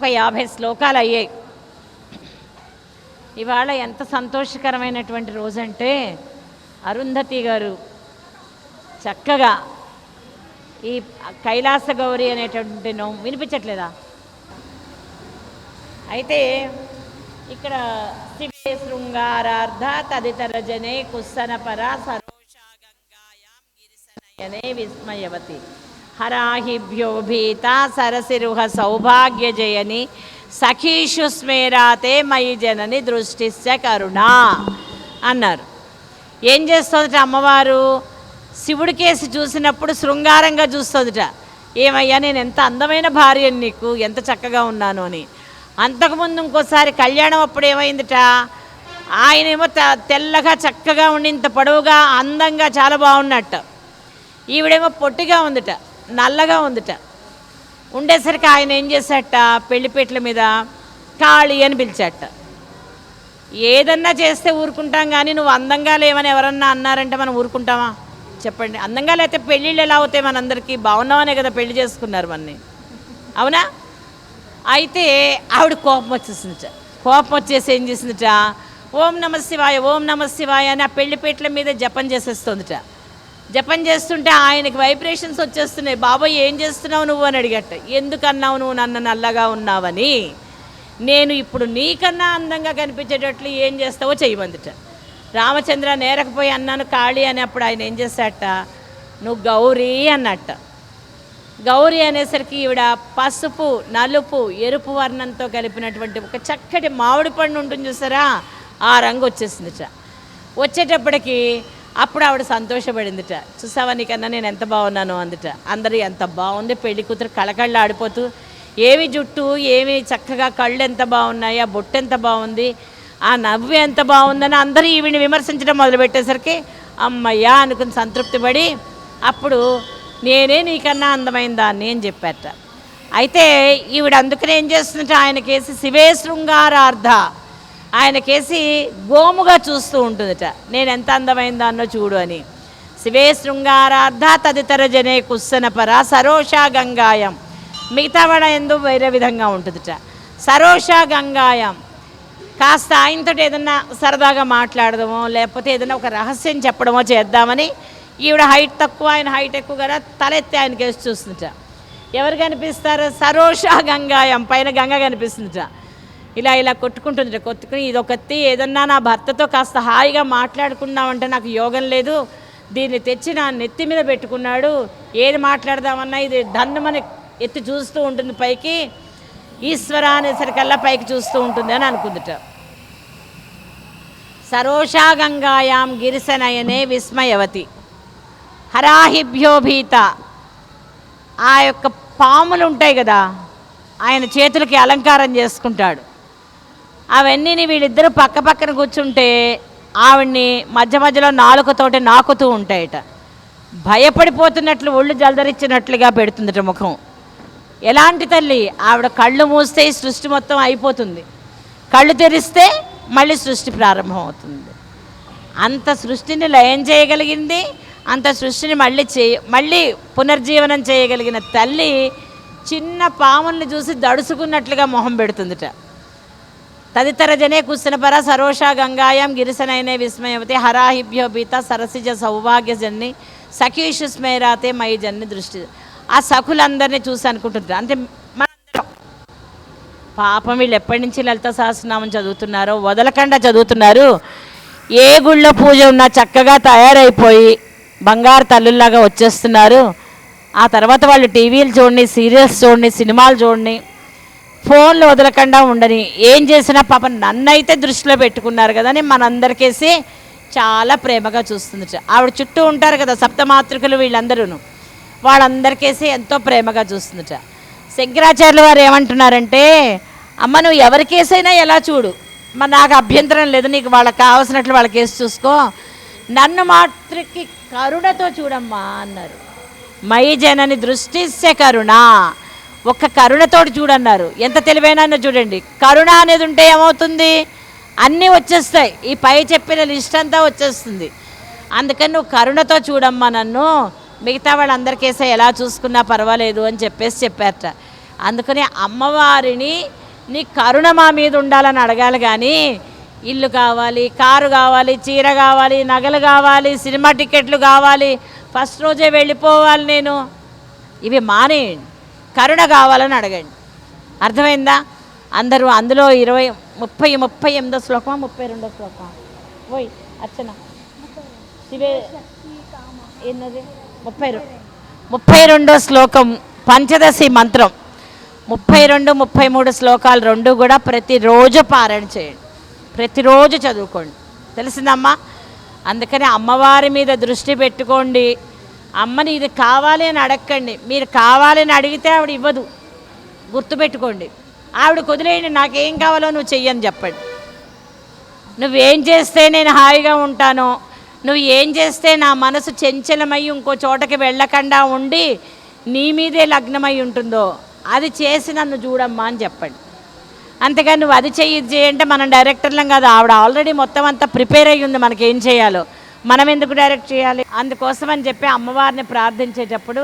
ఒక యాభై శ్లోకాలు అయ్యాయి. ఇవాళ ఎంత సంతోషకరమైనటువంటి రోజంటే అరుంధతి గారు చక్కగా ఈ కైలాస గౌరి అనేటువంటి నో వినిపించట్లేదా? అయితే ఇక్కడ శివే శృంగారార్ధ తదితర జనే కుస్సనపర పర సరోషా గంగాయాం గిరిసనయనే విస్మయవతి. హరాహిభ్యో భీత సరసిరుహ సౌభాగ్య జయని సఖీషు స్మేరాతే మయి జనని దృష్టిస్య కరుణ అన్నారు. ఏం చేస్తుందట అమ్మవారు? శివుడి కేసి చూసినప్పుడు శృంగారంగా చూస్తుందట. ఏమయ్యా నేను ఎంత అందమైన భార్యను నీకు ఎంత చక్కగా ఉన్నాను అని. అంతకుముందు ఇంకోసారి కళ్యాణం అప్పుడు ఏమైందిట? ఆయనేమో త- తెల్లగా చక్కగా ఉండి ఇంత పొడవుగా అందంగా చాలా బాగున్నట్టు. ఈవిడేమో పొట్టిగా ఉందిట. నల్లగా ఉందిట. ఉండేసరికి ఆయన ఏం చేశాట? పెళ్ళిపేట్ల మీద ఖాళీ అని పిలిచాట. ఏదన్నా చేస్తే ఊరుకుంటాం కానీ నువ్వు అందంగా లేవని ఎవరన్నా అన్నారంటే మనం ఊరుకుంటామా? చెప్పండి. అందంగా లేకపోతే పెళ్ళిళ్ళు ఎలా అవుతాయి మనందరికీ? బాగున్నామనే కదా పెళ్ళి చేసుకున్నారు మనని. అవునా? అయితే ఆవిడ కోపం వచ్చేసిందిట. కోపం వచ్చేసి ఏం చేసిందిట? ఓం నమ శివాయ ఓం నమ శివాయ అని ఆ పెళ్ళిపేటల మీద జపం చేసేస్తుందిట. జపం చేస్తుంటే ఆయనకి వైబ్రేషన్స్ వచ్చేస్తున్నాయి. బాబాయ్ ఏం చేస్తున్నావు నువ్వు? అని అడిగట. ఎందుకన్నావు నువ్వు నన్ను నల్లగా ఉన్నావని? నేను ఇప్పుడు నీకన్నా అందంగా కనిపించేటట్లు ఏం చేస్తావో చేయమందిట రామచంద్ర నేరకపోయి అన్నాను కాళీ అని అప్పుడు ఆయన ఏం చేశాట నువ్వు గౌరీ అన్నట్ట. గౌరీ అనేసరికి ఈవిడ పసుపు నలుపు ఎరుపు వర్ణంతో కలిపినటువంటి ఒక చక్కటి మామిడి పండు ఉంటుంది చూసారా? ఆ రంగు వచ్చేసిందిట. వచ్చేటప్పటికి అప్పుడు ఆవిడ సంతోషపడిందిట. చూసావా నీకన్నా నేను ఎంత బాగున్నాను అందుట. అందరూ ఎంత బాగుంది పెళ్ళి కూతురు కళకళ్ళు ఆడిపోతూ ఏమి జుట్టు ఏమి చక్కగా కళ్ళు ఎంత బాగున్నాయి ఆ బొట్టు ఎంత బాగుంది ఆ నవ్వు ఎంత బాగుందని అందరూ ఈవిని విమర్శించడం మొదలుపెట్టేసరికి అమ్మయ్యా అనుకుని సంతృప్తి పడి అప్పుడు నేనే నీకన్నా అందమైన దాన్ని అని చెప్పారట. అయితే ఈవిడ అందుకనే ఏం చేస్తుందంటే ఆయనకేసి శివే శృంగారార్థ ఆయనకేసి గోముగా చూస్తూ ఉంటుందట. నేను ఎంత అందమైన దాన్నో చూడు అని. శివే శృంగారార్థ తదితర జనే కుస్సన పర సరోషా గంగాయం. మిగతావాడ ఎందు వేరే విధంగా ఉంటుందిట. సరోషా గంగాయం. కాస్త ఆయనతో ఏదన్నా సరదాగా మాట్లాడదామో లేకపోతే ఏదైనా ఒక రహస్యం చెప్పడమో చేద్దామని ఈవిడ హైట్ తక్కువ ఆయన హైట్ ఎక్కువ కదా తలెత్తి ఆయన కేసు ఎవరు కనిపిస్తారు? సరోషా గంగాయం. పైన గంగ కనిపిస్తుందిట. ఇలా ఇలా కొట్టుకుంటుంది కొట్టుకుని ఇదొకటి. ఏదన్నా నా భర్తతో కాస్త హాయిగా మాట్లాడుకుందామంటే నాకు యోగం లేదు. దీన్ని తెచ్చి నా నెత్తి మీద పెట్టుకున్నాడు. ఏది మాట్లాడదామన్నా ఇది దన్నమని ఎత్తి చూస్తూ ఉంటుంది పైకి. ఈశ్వర అనేసరికల్లా పైకి చూస్తూ ఉంటుంది అని అనుకుందిట. సరోషా గంగాయాం గిరిసనయనే విస్మయవతి హరాహిభ్యోభీత ఆ యొక్క పాములు ఉంటాయి కదా ఆయన చేతులకి అలంకారం చేసుకుంటాడు. అవన్నీ వీళ్ళిద్దరు పక్క పక్కన కూర్చుంటే ఆవిడ్ని మధ్య మధ్యలో నాలుకతోటి నాకుతూ ఉంటాయట. భయపడిపోతున్నట్లు ఒళ్ళు జలదరిచ్చినట్లుగా పెడుతుందట ముఖం. ఎలాంటి తల్లి? ఆవిడ కళ్ళు మూస్తే సృష్టి మొత్తం అయిపోతుంది. కళ్ళు తెరిస్తే మళ్ళీ సృష్టి ప్రారంభం అవుతుంది అంత సృష్టిని లయం చేయగలిగింది అంత సృష్టిని మళ్ళీ చేయ మళ్ళీ పునర్జీవనం చేయగలిగిన తల్లి చిన్న పాముల్ని చూసి దడుచుకున్నట్లుగా మొహం పెడుతుందిట. తదితర జనే కుస్సనపర సరోష గంగాయం గిరిసనైనే విస్మయవతి హరాహిభ్యో బీత సరసిజ సౌభాగ్య జన్ని సఖీషు స్మేరాతే మై జన్ని దృష్టి. ఆ సఖులందరినీ చూసి అనుకుంటుంటారు. అంటే మనందరం పాపం వీళ్ళు ఎప్పటి నుంచి లలిత సహస్రనామం చదువుతున్నారో వదలకుండా చదువుతున్నారు. ఏ గుళ్ళో పూజ ఉన్నా చక్కగా తయారైపోయి బంగారు తల్లుల్లాగా వచ్చేస్తున్నారు. ఆ తర్వాత వాళ్ళు టీవీలు చూడండి సీరియల్స్ చూడండి సినిమాలు చూడండి ఫోన్లు వదలకుండా ఉండని. ఏం చేసినా పాప నన్నైతే దృష్టిలో పెట్టుకున్నారు కదా అని మనందరికేసి చాలా ప్రేమగా చూస్తుంది ఆవిడ చుట్టూ ఉంటారు కదా సప్తమాతృకులు వీళ్ళందరూ వాళ్ళందరికేసి ఎంతో ప్రేమగా చూస్తుందట. శంకరాచార్యుల వారు ఏమంటున్నారంటే అమ్మ నువ్వు ఎవరికేసైనా ఎలా చూడు? మరి నాకు అభ్యంతరం లేదు. నీకు వాళ్ళకి కావాల్సినట్లు వాళ్ళ కేసు చూసుకో. నన్ను మాత్రకి కరుణతో చూడమ్మా అన్నారు. మై జనని దృష్టిస్య కరుణ. ఒక్క కరుణతోటి చూడన్నారు. ఎంత తెలివైనా చూడండి. కరుణ అనేది ఉంటే ఏమవుతుంది? అన్నీ వచ్చేస్తాయి. ఈ పై చెప్పిన లిస్ట్ అంతా వచ్చేస్తుంది. అందుకని నువ్వు కరుణతో చూడమ్మా నన్ను. మిగతా వాళ్ళందరికేసే ఎలా చూసుకున్నా పర్వాలేదు అని చెప్పేసి చెప్పారట. అందుకని అమ్మవారిని నీ కరుణ మా మీద ఉండాలని అడగాలి కానీ ఇల్లు కావాలి కారు కావాలి చీర కావాలి నగలు కావాలి సినిమా టికెట్లు కావాలి. ఫస్ట్ రోజే వెళ్ళిపోవాలి నేను. ఇవి మానేయండి. కరుణ కావాలని అడగండి. అర్థమైందా? అందరూ అందులో ఇరవై ముప్పై ముప్పై ఎనిమిదో శ్లోకమా ముప్పై రెండో శ్లోకమా? ఓయ్ అర్చన. శివే ఎన్నది ముప్పై రెండు ముప్పై రెండో శ్లోకం పంచదశి మంత్రం. ముప్పై రెండు ముప్పై మూడు శ్లోకాలు రెండు కూడా ప్రతిరోజు పారాయణ చేయండి. ప్రతిరోజు చదువుకోండి. తెలిసిందమ్మా? అందుకని అమ్మవారి మీద దృష్టి పెట్టుకోండి. అమ్మని ఇది కావాలి అని అడగండి మీరు కావాలని అడిగితే ఆవిడ ఇవ్వదు. గుర్తుపెట్టుకోండి. ఆవిడ కుదిలేయండి నాకేం కావాలో నువ్వు చెయ్యని చెప్పండి. నువ్వేం చేస్తే నేను హాయిగా ఉంటానో నువ్వు ఏం చేస్తే నా మనసు చంచలమై ఇంకో చోటకి వెళ్ళకుండా ఉండి నీ మీదే లగ్నమై ఉంటుందో అది చేసి నన్ను చూడమ్మా అని చెప్పండి. అంతేగాని నువ్వు అది చెయ్యి చేయంటే మనం డైరెక్టర్లం కాదు. ఆవిడ ఆల్రెడీ మొత్తం అంతా ప్రిపేర్ అయ్యి ఉంది మనకి ఏం చేయాలో. మనం ఎందుకు డైరెక్ట్ చేయాలి? అందుకోసం అని చెప్పి అమ్మవారిని ప్రార్థించేటప్పుడు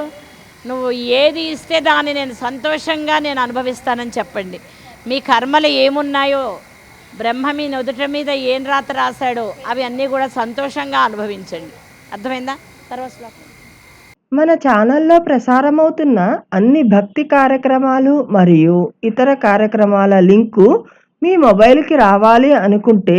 నువ్వు ఏది ఇస్తే దాన్ని నేను సంతోషంగా నేను అనుభవిస్తానని చెప్పండి. మీ కర్మలు ఏమున్నాయో బ్రహ్మ మీ నుదుట మీద ఏం రాత రాశాడో అవి అన్నీ కూడా సంతోషంగా అనుభవించండి. అర్థమైందా? తర్వాత శ్లోకం. మన ఛానల్లో ప్రసారమవుతున్న అన్ని భక్తి కార్యక్రమాలు మరియు ఇతర కార్యక్రమాల లింకు మీ మొబైల్కి రావాలి అనుకుంటే